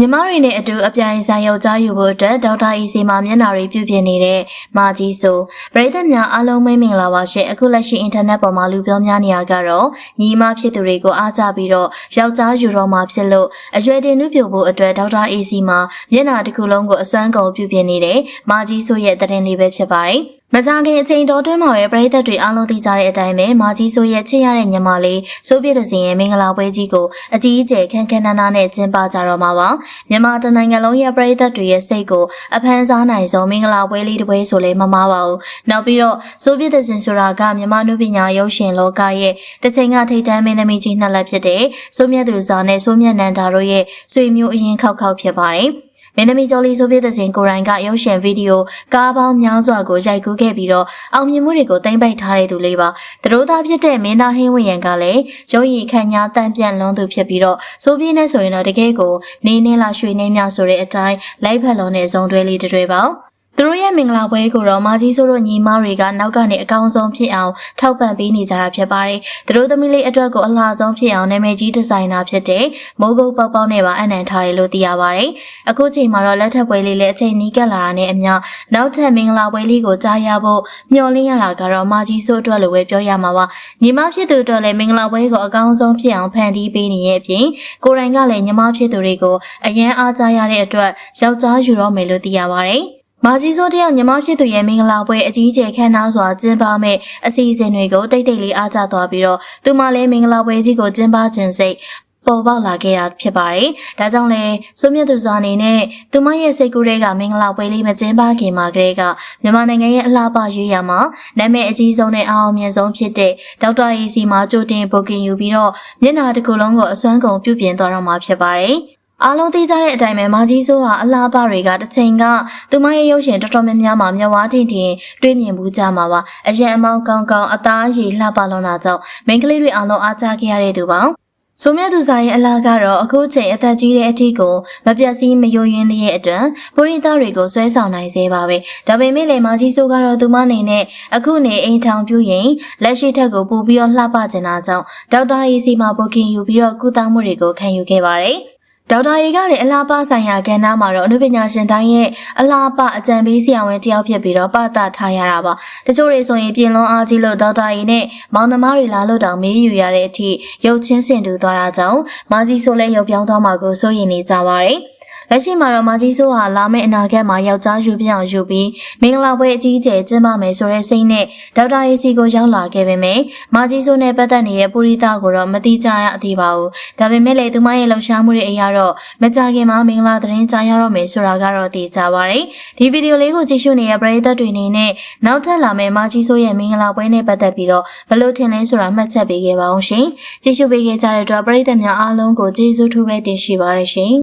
ညီမတွေနဲ့အတူအပြိုင်ဆိုင်ယောက်ျားယူဖို့အတွက်ဒေါက်တာအီစီမှာမျက်နှာတွေပြုပြင်နေတဲ့မာကြီးဆိုပရိသတ်များအားလုံးမိတ်မင်္ဂလာပါရှင်အခုလက်ရှိအင်တာနက်ပေါ်မှာလူပြောများနေရကတော့ညီမဖြစ်သူတွေကိုအားကြပြီးတော့ယောက်ျားယူတော့မှာဖြစ်လို့အရွယ်တင်နှုတ်ပြဖို့အတွက်ဒေါက်တာအီစီမှာမျက်နှာတစ်ခုလုံးကိုအစွမ်းကုန်ပြုပြင်နေတဲ့မာကြီးဆိုရဲ့သတင်းလေးပဲဖြစ်ပါတယ်မကြခင်အချိန်တော်တွင်းမှာပဲပရိသတ်တွေအားလုံးသိကြတဲ့အတိုင်းပဲမာကြီးဆိုရဲ့ချစ်ရတဲ့ညီမလေးစိုးပြည့်တဲ့စင်ရဲ့မင်္ဂလာပွဲကြီးကိုအကြီးအကျယ်ခန်းခန်းနားနားနဲ့ကျင်းပကြတော့မှာပါမြန်မာတနိုင်ငံလုံးရဲ့ပရိသတ်တွေရဲ့စိတ်ကိုအဖန်စားနိုင်ဆုံးမင်္ဂလာပွဲလေးတစ်ပွဲဆိုလဲမမားပါဘူးနောက်ပြီးတော့စိုးပြည့်တဲ့စင်ဆိုတာကမြန်မာနုပညာရုပ်ရှင်လောကရဲ့တစ်ချိန်ကထိတ်တန်းမင်းသမီးကြီးနှစ်လက်ဖြစ်တဲ့စိုးမြတ်သူဇာနဲ့စိုးမြတ်နန္ဒာတို့ရဲ့ဆွေမျိုးအရင်ခောက်ခောက်ဖြစ်ပါတယ် မင်းသမီးကျော်လီဆိုပြတဲ့စဉ်ကိုရိုင်းကရုပ်ရှင်ဗီဒီယိုကားပေါင်းများစွာကိုရိုက်ကူးခဲ့ပြီးတော့အောင်မြင်မှုတွေကိုတင်ပိတ်ထားတဲ့သူလေးပါသူတို့သားဖြစ်တဲ့မင်းသားဟင်းဝင်းရံကလည်းရုပ်ရည်ခန့်ညာတန့်ပြန့်လွန်းသူဖြစ်ပြီးတော့ဆိုပြင်းနဲ့ဆိုရင်တော့တကယ်ကိုနေနေလာရွှေနေမြဆိုတဲ့အတိုင်းလိုက်ဖက်လုံးနဲ့ဇုံတွဲလေးတွေပါ သူတို့ရဲ့မင်္ဂလာပွဲကိုတော့မာကြီးဆိုတို့ညီမတွေကနောက်ကနေအကောင်းဆုံးဖြစ်အောင်ထောက်ပံ့ပေးနေကြတာဖြစ်ပါတယ်။သူတို့သမီးလေးအတွက်ကိုအလှဆုံးဖြစ်အောင်နာမည်ကြီးဒီဇိုင်နာဖြစ်တဲ့မိုးကုတ်ပေါက်ပေါက်နဲ့ပါအနံထားတယ်လို့သိရပါတယ်။အခုချိန်မှာတော့လက်ထပ်ပွဲလေးလည်းအချိန်နီးကပ်လာတာနဲ့အမျှနောက်ထပ်မင်္ဂလာပွဲလေးကိုကြားရဖို့မျှော်လင့်ရတာကတော့မာကြီးဆိုအတွက်လိုပဲပြောရမှာပါ။ညီမဖြစ်သူအတွက်လည်းမင်္ဂလာပွဲကိုအကောင်းဆုံးဖြစ်အောင်ဖန်တီးပေးနေရဲ့အပြင်ကိုရိုင်းကလည်းညီမဖြစ်သူတွေကိုအရန်အားကြရတဲ့အတွက်ယောက်ျားယူတော့မယ်လို့သိရပါတယ်။ မာကြီးစိုးတယောက်ညီမဖြစ်သူရဲ့မင်္ဂလာပွဲအကြီးအကျယ်ခမ်းနားစွာကျင်းပမဲ့အစီအစဉ်တွေကိုတိတ်တိတ်လေးအားကျသွားပြီးတော့သူမလည်းမင်္ဂလာပွဲကြီးကိုကျင်းပခြင်းစိတ်ပေါ်ပေါက်လာခဲ့တာဖြစ်ပါတယ်။ဒါကြောင့်လဲစိုးမြတ်သူစွာအနေနဲ့သူမရဲ့စိတ်ကူးတွေကမင်္ဂလာပွဲလေးမကျင်းပခင်မှာကလေးကမြန်မာနိုင်ငံရဲ့အလှပရွေးရမှာနာမည်အကြီးဆုံးနဲ့အအောင်မြင်ဆုံးဖြစ်တဲ့ဒေါက်တာအေစီမှာကြိုတင်ဘုတ်ကင်ယူပြီးတော့မျက်နှာတစ်ခုလုံးကိုအစွမ်းကုန်ပြုပြင်သွားတော့မှာဖြစ်ပါတယ်။ အားလုံးသိကြတဲ့အတိုင်းပဲမာကြီးစိုးဟာအလားပါတွေကတစ်ချိန်ကသူမရဲ့ရုပ်ရှင်တော်တော်များများမှာမျက်ဝါးတင်တင်တွေ့မြင်မှုကြမှာပါအရန်အမောင်းကောင်းကောင်းအသားရည်လှပလွန်တာကြောင့်မိန်းကလေးတွေအားလုံးအားကြခဲ့ရတဲ့သူပါဆိုမြတ်သူစာရဲ့အလားကတော့အခုချိန်အသက်ကြီးတဲ့အထိကိုမပြတ်စည်းမယိုယွင်းတဲ့အတွက်ပရိသတ်တွေကိုဆွဲဆောင်နိုင်စေပါပဲဒါပေမဲ့လေမာကြီးဆိုကတော့သူမအနေနဲ့အခုနေအိမ်ထောင်ပြုရင်လက်ရှိထက်ကိုပိုပြီးတော့လှပကျင်တာကြောင့်ဒေါက်တာရေးစီမှာဘုတ်ကင်ယူပြီးတော့ကုသမှုတွေကိုခံယူခဲ့ပါတယ် ဒေါက်တာရေကလည်းအလားပဆိုင်ရာကဏ္ဍမှာတော့အနုပညာရှင်တိုင်းရဲ့အလားပအကြံပေးဆရာဝန်တယောက်ဖြစ်ပြီးတော့ပသထားရတာပါတချို့တွေဆိုရင်ပြင်လွန်အားကြီးလို့ဒေါက်တာရေနဲ့မောင်နှမတွေလာလို့တောင်မေးယူရတဲ့အထိရုပ်ချင်းစင်တူသွားတာကြောင့်မာကြီးဆိုလဲရုပ်ပြောင်းသွားမှာကိုစိုးရင်နေကြပါတယ် လက်ရှိမှာတော့မာကြီးဆိုးဟာလာမယ့်အနာဂတ်မှာယောက်ျားယူပြအောင်ယူပြီးမင်္ဂလာပွဲအကြီးအကျယ်ကျင်းပမယ်ဆိုတဲ့စိတ်နဲ့ဒေါက်တာရေးစီကိုရောက်လာခဲ့ပေမယ့်မာကြီးဆိုးနဲ့ပတ်သက်နေတဲ့ပုရိသကိုတော့မတိကြရအသေးပါဘူး။ဒါပေမဲ့လည်းသူမရဲ့လှူရှားမှုတွေအရာတော့မကြခင်မှာမင်္ဂလာသတင်းကြားရတော့မယ်ဆိုတာကတော့သိကြပါရယ်။ဒီဗီဒီယိုလေးကိုကြည့်ရှုနေတဲ့ပရိသတ်တွေအနေနဲ့နောက်ထပ်လာမယ့်မာကြီးဆိုးရဲ့မင်္ဂလာပွဲနဲ့ပတ်သက်ပြီးတော့ဘလို့ထင်လဲဆိုတာမှတ်ချက်ပေးခဲ့ပါအောင်ရှင်။ကြည့်ရှုပေးခဲ့ကြတဲ့အတွက်ပရိသတ်များအားလုံးကိုကျေးဇူးထူးပဲတင်ရှိပါရရှင်။